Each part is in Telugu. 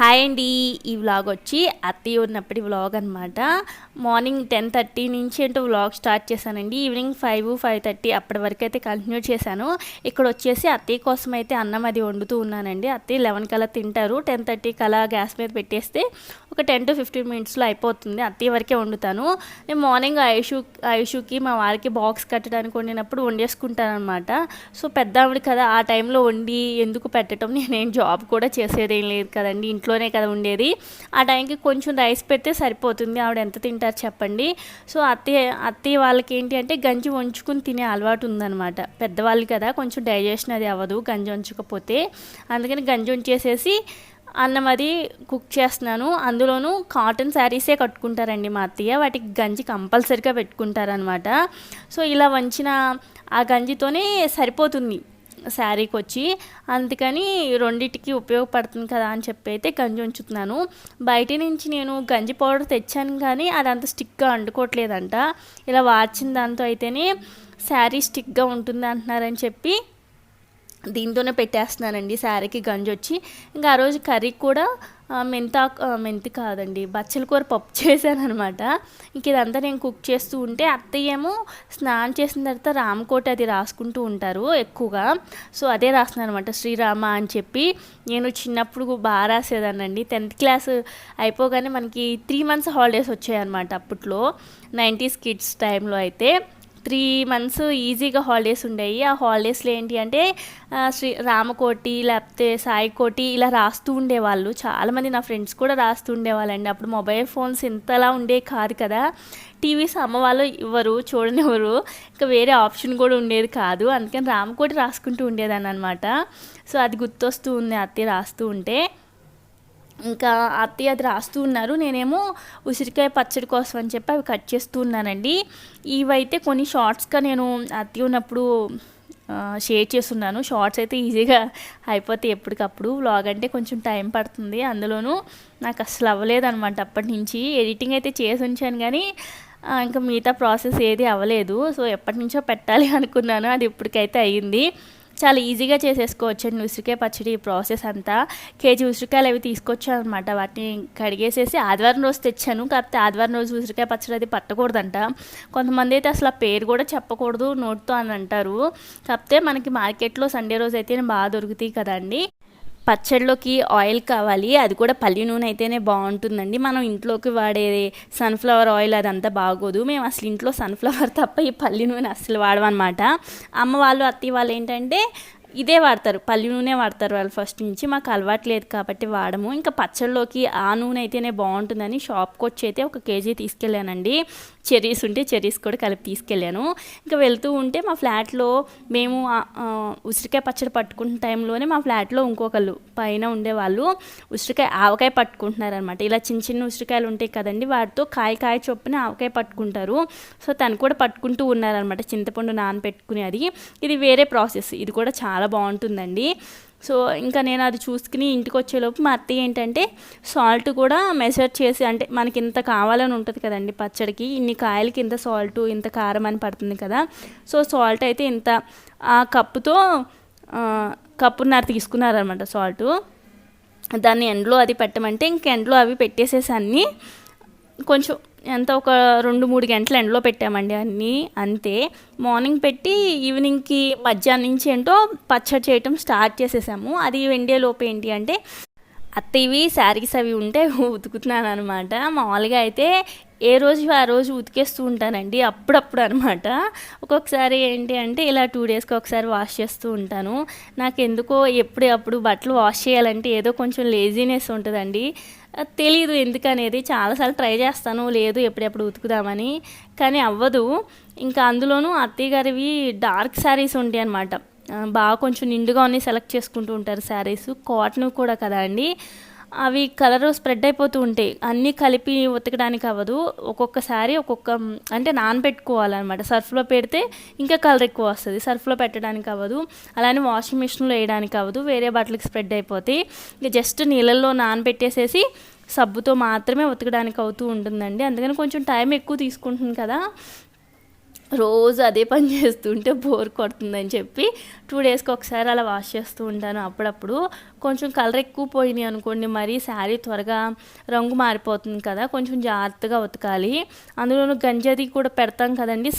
హాయ్ అండి. ఈ వ్లాగ్ వచ్చి అత్తయ్య ఉన్నప్పటి వ్లాగ్ అనమాట మార్నింగ్ టెన్ థర్టీ నుంచి ఏంటో వ్లాగ్ స్టార్ట్ చేశానండి. ఈవినింగ్ ఫైవ్ ఫైవ్ థర్టీ అప్పటి వరకు అయితే కంటిన్యూ చేశాను. ఇక్కడ వచ్చేసి అత్తయ్య కోసం అయితే అన్నం అది వండుతూ ఉన్నానండి. అత్తయ్య లెవెన్ కల్లా తింటారు. టెన్ థర్టీ కల్లా గ్యాస్ మీద పెట్టేస్తే ఒక టెన్ టు ఫిఫ్టీన్ మినిట్స్లో అయిపోతుంది. అత్తయ్య వరకే వండుతాను. నేను మార్నింగ్ ఐషు ఐషుకి మా వారికి బాక్స్ కట్టడానికి వండినప్పుడు వండేసుకుంటాను అనమాట సో పెద్ద ఆవిడ కదా ఆ టైంలో వండి ఎందుకు పెట్టడం నేనేం జాబ్ కూడా చేసేదేం లేదు కదండి. ఇంట్లోనే కదా ఉండేది ఆ టైంకి కొంచెం రైస్ పెడితే సరిపోతుంది. ఆవిడ ఎంత తింటారు చెప్పండి. సో అత్తయ్య అత్తయ్య వాళ్ళకి ఏంటి అంటే గంజి వంచుకుని తినే అలవాటు ఉందన్నమాట. పెద్దవాళ్ళు కదా కొంచెం డైజెషన్ అది అవ్వదు గంజి వంచకపోతే. అందుకని గంజి వంచేసేసి అన్నం అది కుక్ చేస్తున్నాను. అందులోనూ కాటన్ శారీసే కట్టుకుంటారండి మా అత్తయ్య. వాటికి గంజి కంపల్సరిగా పెట్టుకుంటారనమాట సో ఇలా వంచిన ఆ గంజితోనే సరిపోతుంది శారీకి వచ్చి అందుకని రెండింటికి ఉపయోగపడుతుంది కదా అని చెప్పి అయితే గంజి ఉంచుతున్నాను. బయట నుంచి నేను గంజి పౌడర్ తెచ్చాను కానీ అది అంత స్టిక్గా అండుకోవట్లేదంట. ఇలా వాచిన దాంతో అయితేనే శారీ స్టిక్గా ఉంటుంది అంటున్నారని చెప్పి దీంతోనే పెట్టేస్తున్నానండి. శారీకి గంజి వచ్చి ఇంకా ఆ రోజు కర్రీ కూడా మెంతాకు మెంతి కాదండి బచ్చల కూర పప్పు చేశాను అనమాట ఇంక ఇదంతా నేను కుక్ చేస్తూ ఉంటే అత్తయ్య ఏమో స్నానం చేసిన తర్వాత రామకోట అది రాసుకుంటూ ఉంటారు ఎక్కువగా. సో అదే రాస్తున్నాను అనమాట శ్రీరామ అని చెప్పి. నేను చిన్నప్పుడు బాగా రాసేదానండి టెన్త్ క్లాస్ అయిపోగానే మనకి త్రీ మంత్స్ హాలిడేస్ వచ్చాయన్నమాట అప్పట్లో. నైంటీస్ కిడ్స్ టైంలో అయితే. త్రీ మంత్స్ ఈజీగా హాలిడేస్ ఉండేవి. ఆ హాలిడేస్లో ఏంటి అంటే శ్రీ రామకోటి లేకపోతే సాయికోటి ఇలా రాస్తూ ఉండేవాళ్ళు. చాలామంది నా ఫ్రెండ్స్ కూడా రాస్తూ ఉండేవాళ్ళండి. అప్పుడు మొబైల్ ఫోన్స్ ఇంతలా ఉండే కాదు కదా. టీవీస్ అమ్మ వాళ్ళు ఇవ్వరు చూడనివ్వరు ఇంకా వేరే ఆప్షన్ కూడా ఉండేది కాదు. అందుకని రామకోటి రాసుకుంటూ ఉండేదాన్ని అనమాట సో అది గుర్తొస్తూ ఉంది అత్తయ్య రాస్తూ ఉంటే. ఇంకా అత్తయ్య అది రాస్తూ ఉన్నారు. నేనేమో ఉసిరికాయ పచ్చడి కోసం అని చెప్పి అవి కట్ చేస్తూ ఉన్నానండి. ఇవైతే కొన్ని షార్ట్స్గా నేను అత్తయ్య ఉన్నప్పుడు షేర్ చేస్తున్నాను. షార్ట్స్ అయితే ఈజీగా అయిపోతాయి ఎప్పటికప్పుడు. వ్లాగ్ అంటే కొంచెం టైం పడుతుంది. అందులోనూ నాకు అసలు అవ్వలేదన్నమాట అప్పటి నుంచి. ఎడిటింగ్ అయితే చేసి ఉంచాను కానీ ఇంకా మిగతా ప్రాసెస్ ఏది అవ్వలేదు. సో ఎప్పటి నుంచో పెట్టాలి అనుకున్నాను. అది ఇప్పటికైతే అయ్యింది. చాలా ఈజీగా చేసేసుకోవచ్చండి ఉసిరికాయ పచ్చడి ప్రాసెస్ అంతా. కేజీ ఉసిరికాయలు అవి తీసుకొచ్చాను అనమాట వాటిని కడిగేసేసి ఆదివారం రోజు తెచ్చాను. కాకపోతే ఆదివారం రోజు ఉసిరికాయ పచ్చడి అది పట్టకూడదంట. కొంతమంది అయితే అసలు ఆ పేరు కూడా చెప్పకూడదు నోట్తో అని అంటారు. కాకపోతే మనకి మార్కెట్లో సండే రోజు అయితే బాగా దొరుకుతాయి కదండి. పచ్చడిలోకి ఆయిల్ కావాలి. అది కూడా పల్లి నూనె అయితేనే బాగుంటుందండి. మనం ఇంట్లోకి వాడే సన్ఫ్లవర్ ఆయిల్ అదంతా బాగోదు. మేము అసలు ఇంట్లో సన్ఫ్లవర్ తప్ప ఈ పల్లి నూనె అసలు వాడమన్నమాట. అమ్మ వాళ్ళు అత్తి వాళ్ళు ఏంటంటే ఇదే వాడతారు. పల్లి నూనె వాడతారు వాళ్ళు ఫస్ట్ నుంచి. మాకు అలవాటు లేదు కాబట్టి వాడము. ఇంకా పచ్చళ్ళలోకి ఆ నూనె అయితేనే బాగుంటుందని షాప్కి వచ్చి అయితే ఒక కేజీ తీసుకెళ్ళానండి. చెర్రీస్ ఉంటే చెర్రీస్ కూడా కలిపి తీసుకెళ్ళాను. ఇంకా వెళ్తూ ఉంటే మా ఫ్లాట్లో మేము ఉసిరికాయ పచ్చడి పట్టుకున్న టైంలోనే మా ఫ్లాట్లో ఇంకొకళ్ళు పైన ఉండేవాళ్ళు. ఉసిరికాయ ఆవకాయ పట్టుకుంటున్నారనమాట ఇలా చిన్న చిన్న ఉసిరికాయలు ఉంటాయి కదండి వాటితో కాయ కాయ చొప్పున ఆవకాయ పట్టుకుంటారు. సో తను కూడా పట్టుకుంటూ ఉన్నారనమాట చింతపండు నానపెట్టుకుని అది ఇది వేరే ప్రాసెస్. ఇది కూడా చాలా బాగుంటుందండి. సో ఇంకా నేను అది చూసుకుని ఇంటికి వచ్చేలోపు మా అత్తయ్య ఏంటంటే సాల్ట్ కూడా మెజర్ చేసి అంటే మనకి ఇంత కావాలని ఉంటుంది కదండి పచ్చడికి ఇన్ని కాయలకి ఇంత సాల్ట్ ఇంత కారం అని పడుతుంది కదా. సో సాల్ట్ అయితే ఇంత ఆ కప్పుతో కప్పున్నర తీసుకున్నారనమాట సాల్ట్. దాన్ని ఎండలో అది పెట్టమంటే ఇంక ఎండలో అవి పెట్టేసేసి అన్నీ కొంచెం ఎంత ఒక రెండు మూడు గంటలు ఎండలో పెట్టామండి అన్నీ అంతే. మార్నింగ్ పెట్టి ఈవినింగ్కి మధ్యాహ్నం నుంచి ఏంటో పచ్చడి చేయటం స్టార్ట్ చేసేసాము. అది లోపు ఏంటి అంటే అత్త ఇవి శారీస్ అవి ఉంటే ఉతుకుతున్నాను అనమాట మామూలుగా అయితే ఏ రోజు ఆ రోజు ఉతికేస్తూ ఉంటానండి అప్పుడప్పుడు అనమాట ఒక్కొక్కసారి ఏంటి అంటే ఇలా టూ డేస్కి ఒకసారి వాష్ చేస్తూ ఉంటాను. నాకు ఎందుకో ఎప్పుడు అప్పుడు బట్టలు వాష్ చేయాలంటే ఏదో కొంచెం లేజీనెస్ ఉంటుందండి. తెలీదు ఎందుకనేది. చాలాసార్లు ట్రై చేస్తాను లేదు ఎప్పుడెప్పుడు ఉతుకుదామని కానీ అవ్వదు. ఇంకా అందులోనూ అత్తయ్య గారివి డార్క్ శారీస్ ఉంటాయి అనమాట బాగా కొంచెం నిండుగా ఉన్నాయి సెలెక్ట్ చేసుకుంటూ ఉంటారు శారీస్. కాటన్ కూడా కదా అండి. అవి కలర్ స్ప్రెడ్ అయిపోతూ ఉంటాయి. అన్నీ కలిపి ఉతకడానికి అవ్వదు. ఒక్కొక్కసారి ఒక్కొక్క అంటే నానబెట్టుకోవాలన్నమాట. సర్ఫ్లో పెడితే ఇంకా కలర్ ఎక్కువ వస్తుంది. సర్ఫ్లో పెట్టడానికి అవ్వదు. అలానే వాషింగ్ మిషన్లో వేయడానికి అవ్వదు. వేరే బట్టలకి స్ప్రెడ్ అయిపోతాయి. ఇక జస్ట్ నీళ్ళల్లో నానబెట్టేసేసి సబ్బుతో మాత్రమే ఉతకడానికి అవుతూ ఉంటుందండి. అందుకని కొంచెం టైం ఎక్కువ తీసుకుంటుంది కదా. రోజు అదే పని చేస్తుంటే బోర్ కొడుతుందని చెప్పి టూ డేస్కి ఒకసారి అలా వాష్ చేస్తూ ఉంటాను అప్పుడప్పుడు. కొంచెం కలర్ ఎక్కువ పోయినాయి అనుకోండి మరి శారీ త్వరగా రంగు మారిపోతుంది కదా కొంచెం జాగ్రత్తగా ఉతకాలి. అందులోనూ గంజది కూడా పెడతాం కదండి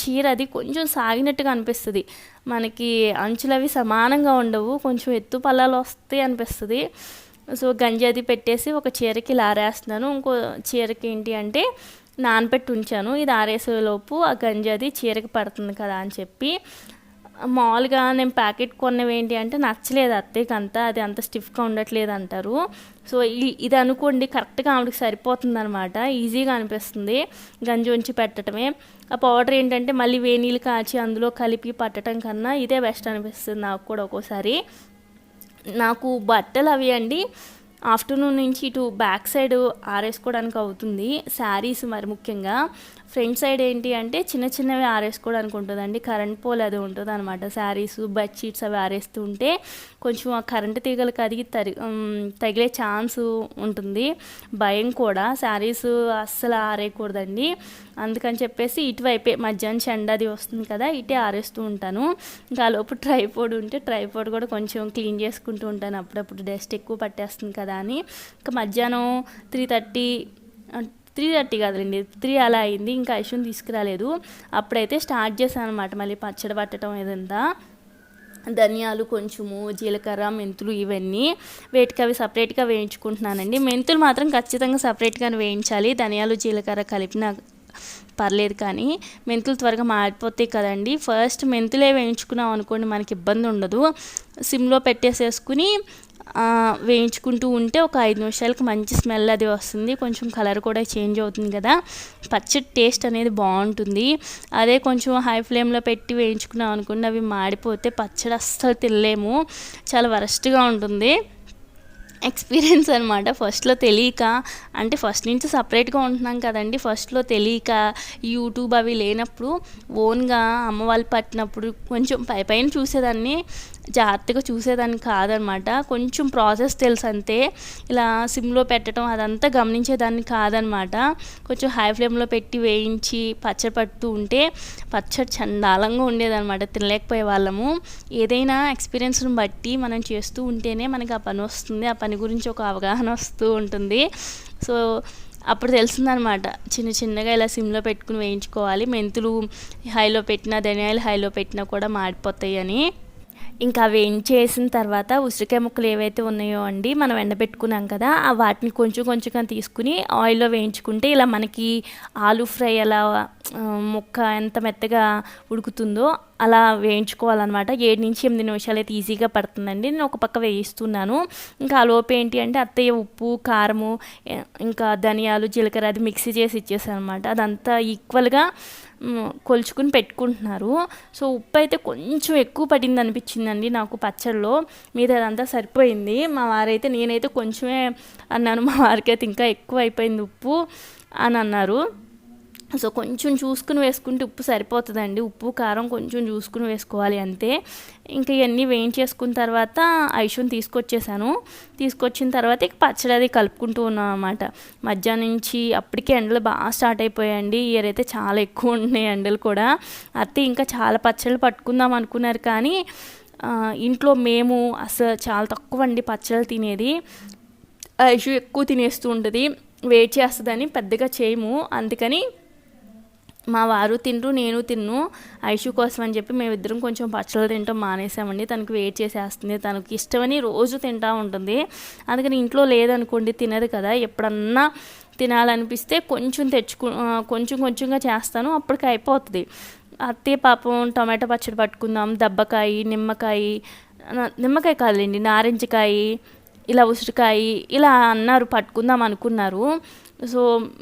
చీర అది కొంచెం సాగినట్టుగా అనిపిస్తుంది. మనకి అంచులు అవి సమానంగా ఉండవు కొంచెం ఎత్తు పల్లాలు వస్తాయి అనిపిస్తుంది. సో గంజది పెట్టేసి ఒక చీరకి లారేస్తున్నాను. ఇంకో చీరకి ఏంటి అంటే నానబెట్టి ఉంచాను. ఇది ఆరేసేలోపు ఆ గంజి అది చీరకి పడుతుంది కదా అని చెప్పి. మామూలుగా నేను ప్యాకెట్ కొన్నవి ఏంటి అంటే నచ్చలేదు అత్తయ్యకంతా అది అంత స్టిఫ్గా ఉండట్లేదు అంటారు. సో ఇది అనుకోండి కరెక్ట్గా ఆవిడకి సరిపోతుంది అనమాట ఈజీగా అనిపిస్తుంది గంజి ఉంచి పెట్టడమే ఆ పౌడర్ ఏంటంటే మళ్ళీ వేనీళ్ళు కాచి అందులో కలిపి పట్టడం కన్నా ఇదే బెస్ట్ అనిపిస్తుంది నాకు కూడా ఒక్కోసారి. నాకు బట్టలు అవి అండి ఆఫ్టర్నూన్ నుంచి ఇటు బ్యాక్ సైడ్ ఆరేసుకోవడానికి అవుతుంది. శారీస్ మరి ముఖ్యంగా. ఫ్రంట్ సైడ్ ఏంటి అంటే చిన్న చిన్నవి ఆరేసుకోవడానికి ఉంటుందండి. కరెంట్ పోల్ అది ఉంటుంది అనమాట శారీస్ బెడ్షీట్స్ అవి ఆరేస్తూ ఉంటే కొంచెం ఆ కరెంటు తీగలు కదిగి తరి తగిలే ఛాన్స్ ఉంటుంది. భయం కూడా. శారీస్ అస్సలు ఆరేయకూడదండి. అందుకని చెప్పేసి ఇటువైపే మధ్యాహ్నం చెండ అది వస్తుంది కదా ఇటే ఆరేస్తూ ఉంటాను. ఇంకా ఆ లోపు ట్రైపోడ్ ఉంటే ట్రైపోడ్ కూడా కొంచెం క్లీన్ చేసుకుంటూ ఉంటాను. అప్పుడప్పుడు డస్ట్ ఎక్కువ పట్టేస్తుంది కదా అని ఇంకా మధ్యాహ్నం త్రీ థర్టీ త్రీ థర్టీ కాదులేండి త్రీ అలా అయింది. ఇంకా ఐషుని తీసుకురాలేదు. అప్పుడైతే స్టార్ట్ చేశాను అనమాట మళ్ళీ పచ్చడి పట్టడం ఏదంతా. ధనియాలు కొంచెము జీలకర్ర మెంతులు ఇవన్నీ వేటికి అవి సపరేట్గా వేయించుకుంటున్నానండి. మెంతులు మాత్రం ఖచ్చితంగా సపరేట్గా వేయించాలి. ధనియాలు జీలకర్ర కలిపిన పర్లేదు కానీ మెంతులు త్వరగా మారిపోతాయి కదండి. ఫస్ట్ మెంతులే వేయించుకున్నాం అనుకోండి మనకి ఇబ్బంది ఉండదు. సిమ్లో పెట్టేసేసుకుని వేయించుకుంటూ ఉంటే ఒక ఐదు నిమిషాలకు మంచి స్మెల్ అది వస్తుంది. కొంచెం కలర్ కూడా చేంజ్ అవుతుంది కదా. పచ్చడి టేస్ట్ అనేది బాగుంటుంది. అదే కొంచెం హై ఫ్లేమ్లో పెట్టి వేయించుకున్నాం అనుకోండి అవి మాడిపోతే పచ్చడి అస్సలు తినలేము. చాలా వరస్ట్గా ఉంటుంది. ఎక్స్పీరియన్స్ అనమాట ఫస్ట్లో తెలియక అంటే ఫస్ట్ నుంచి సపరేట్గా ఉంటున్నాం కదండి. ఫస్ట్లో తెలియక యూట్యూబ్ అవి లేనప్పుడు ఓన్గా అమ్మ వాళ్ళు పట్టినప్పుడు కొంచెం పై పైన చూసేదాన్ని. జాగ్రత్తగా చూసేదాన్ని కాదనమాట. కొంచెం ప్రాసెస్ తెలుసు అంతే ఇలా సిమ్లో పెట్టడం అదంతా గమనించేదాన్ని కాదనమాట. కొంచెం హై ఫ్లేమ్లో పెట్టి వేయించి పచ్చడి పడుతూ ఉంటే పచ్చడి చండాలంగా ఉండేదన్నమాట తినలేకపోయే వాళ్ళము ఏదైనా ఎక్స్పీరియన్స్ని బట్టి మనం చేస్తూ ఉంటేనే మనకి ఆ పని వస్తుంది. ఆ పని గురించి ఒక అవగాహన వస్తూ ఉంటుంది. సో అప్పుడు తెలిసిందనమాట. చిన్న చిన్నగా ఇలా సిమ్లో పెట్టుకుని వేయించుకోవాలి. మెంతులు హైలో పెట్టినా ధనియాలు హైలో పెట్టినా కూడా మాడిపోతాయి అని. ఇంకా అవి ఏం చేసిన తర్వాత ఉసిరికాయ ముక్కలు ఏవైతే ఉన్నాయో అండి మనం ఎండబెట్టుకున్నాం కదా ఆ వాటిని కొంచెం కొంచెంగా తీసుకుని ఆయిల్లో వేయించుకుంటే ఇలా మనకి ఆలు ఫ్రై అలా ముక్క ఎంత మెత్తగా ఉడుకుతుందో అలా వేయించుకోవాలన్నమాట. ఏడు నుంచి ఎనిమిది నిమిషాలు అయితే ఈజీగా పడుతుందండి. నేను ఒక పక్క వేయిస్తున్నాను. ఇంకా ఆ లోపు ఏంటి అంటే అత్తయ్య ఉప్పు కారము ఇంకా ధనియాలు జీలకర్ర అది మిక్సీ చేసి ఇచ్చేసాను అనమాట అదంతా ఈక్వల్గా కొలుచుకుని పెట్టుకుంటున్నారు. సో ఉప్పు అయితే కొంచెం ఎక్కువ పడింది అనిపించింది అనిపించిందండి నాకు పచ్చడిలో మీదదంతా సరిపోయింది. మా వారైతే నేనైతే కొంచెమే అన్నాను మా వారికి అయితే ఇంకా ఎక్కువ అయిపోయింది ఉప్పు అని అన్నారు. సో కొంచెం చూసుకుని వేసుకుంటే ఉప్పు సరిపోతుందండి. ఉప్పు కారం కొంచెం చూసుకుని వేసుకోవాలి అంతే. ఇంకా ఇవన్నీ వేయించేసుకున్న తర్వాత ఐషుని తీసుకొచ్చేసాను. తీసుకొచ్చిన తర్వాత ఇక పచ్చడి అది కలుపుకుంటూ ఉన్నాం అనమాట మధ్యాహ్నం నుంచి అప్పటికే ఎండలు బాగా స్టార్ట్ అయిపోయాయండి. ఇయర్ అయితే చాలా ఎక్కువ ఉన్నాయి ఎండలు కూడా. అత్తే ఇంకా చాలా పచ్చళ్ళు పట్టుకుందాం అనుకున్నారు కానీ ఇంట్లో మేము అసలు చాలా తక్కువ అండి పచ్చళ్ళు తినేది. ఐషు ఎక్కువ తినేస్తూ ఉంటుంది. వెయిట్ చేస్తుందని పెద్దగా చేయము. అందుకని మా వారు తింటూ నేను తిన్ను. ఐషు కోసం అని చెప్పి మేమిద్దరం కొంచెం పచ్చళ్ళు తింటాం మానేసామండి. తనకి వెయిట్ చేసేస్తుంది. తనకి ఇష్టమని రోజు తింటూ ఉంటుంది. అందుకని ఇంట్లో లేదనుకోండి తినదు కదా. ఎప్పుడన్నా తినాలనిపిస్తే కొంచెం తెచ్చుకు కొంచెం కొంచెంగా చేస్తాను. అప్పటికి అయిపోతుంది. అత్తయ్య పాపం టమాటో పచ్చడి పట్టుకుందాం దబ్బకాయ నిమ్మకాయ నిమ్మకాయ కాదులేండి నారింజకాయ ఇలా ఉసిరికాయ ఇలా అన్నారు పట్టుకుందాం అనుకున్నారు. సో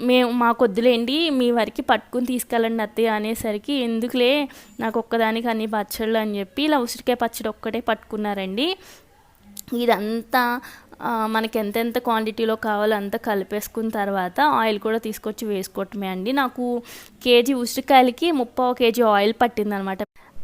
మేము మా కొద్దులేండి మీ వరకు పట్టుకుని తీసుకెళ్ళండి అత్తయ్య అనేసరికి ఎందుకులే నాకు ఒక్కదానికి అన్ని పచ్చళ్ళు అని చెప్పి ఇలా ఉసిరికాయ పచ్చడి ఒక్కటే పట్టుకున్నారండి. ఇదంతా మనకి ఎంతెంత క్వాంటిటీలో కావాలో అంత కలిపేసుకున్న తర్వాత ఆయిల్ కూడా తీసుకొచ్చి వేసుకోవటమే అండి. నాకు కేజీ ఉసిరికాయలకి ముప్పావు కేజీ ఆయిల్ పట్టిందనమాట.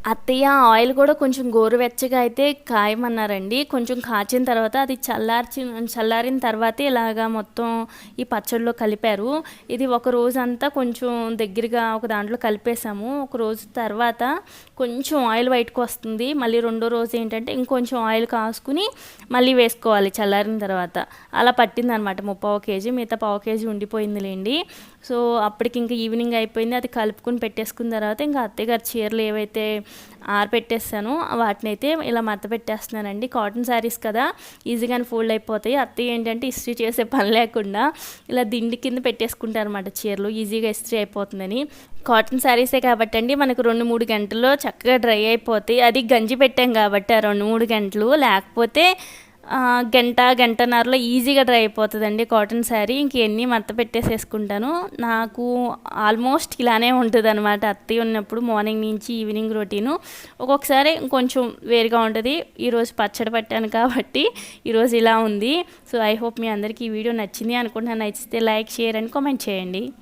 అత్తయ్య ఆయిల్ కూడా కొంచెం గోరువెచ్చగా అయితే కాయమన్నారండి. కొంచెం కాచిన తర్వాత అది చల్లార్చి చల్లారిన తర్వాతే ఇలాగా మొత్తం ఈ పచ్చడిలో కలిపారు. ఇది ఒక రోజు అంతా కొంచెం దగ్గరగా ఒక దాంట్లో కలిపేసాము ఒక రోజు తర్వాత కొంచెం ఆయిల్ బయటకు వస్తుంది. మళ్ళీ రెండో రోజు ఏంటంటే ఇంకొంచెం ఆయిల్ కాసుకుని మళ్ళీ వేసుకోవాలి చల్లారిన తర్వాత. అలా పట్టింది అనమాట ముప్పావు కేజీ మిగతా పావు కేజీ ఉండిపోయిందిలేండి. సో అప్పటికి ఇంకా ఈవినింగ్ అయిపోయింది అది కలుపుకుని పెట్టేసుకున్న తర్వాత ఇంకా అత్తయ్య గారి చీరలు ఏవైతే ఆరపెట్టేస్తాను వాటిని అయితే ఇలా మడత పెట్టేస్తున్నానండి. కాటన్ శారీస్ కదా ఈజీగానే ఫోల్డ్ అయిపోతాయి. అత్తయ్య ఏంటంటే ఇస్త్రీ చేసే పని లేకుండా ఇలా దిండి కింద పెట్టేసుకుంటారు అనమాట చీరలు ఈజీగా ఇస్త్రీ అయిపోతుందని. కాటన్ శారీసే కాబట్టి అండి మనకు రెండు మూడు గంటల్లో చక్కగా డ్రై అయిపోతాయి. అది గంజి పెట్టాం కాబట్టి ఆ రెండు మూడు గంటలు లేకపోతే గంట గంటన్నరలో ఈజీగా డ్రై అయిపోతుందండి కాటన్ శారీ. ఇంకెన్ని మత్త పెట్టేసేసుకుంటాను. నాకు ఆల్మోస్ట్ ఇలానే ఉంటుంది అనమాట అత్తయ్య ఉన్నప్పుడు మార్నింగ్ నుంచి ఈవినింగ్ రొటీను. ఒక్కొక్కసారి కొంచెం వేరుగా ఉంటుంది. ఈరోజు పచ్చడి పట్టాను కాబట్టి ఈరోజు ఇలా ఉంది. సో ఐ హోప్ మీ అందరికీ ఈ వీడియో నచ్చింది అనుకుంటున్నాను. నచ్చితే లైక్ షేర్ అండ్ కామెంట్ చేయండి.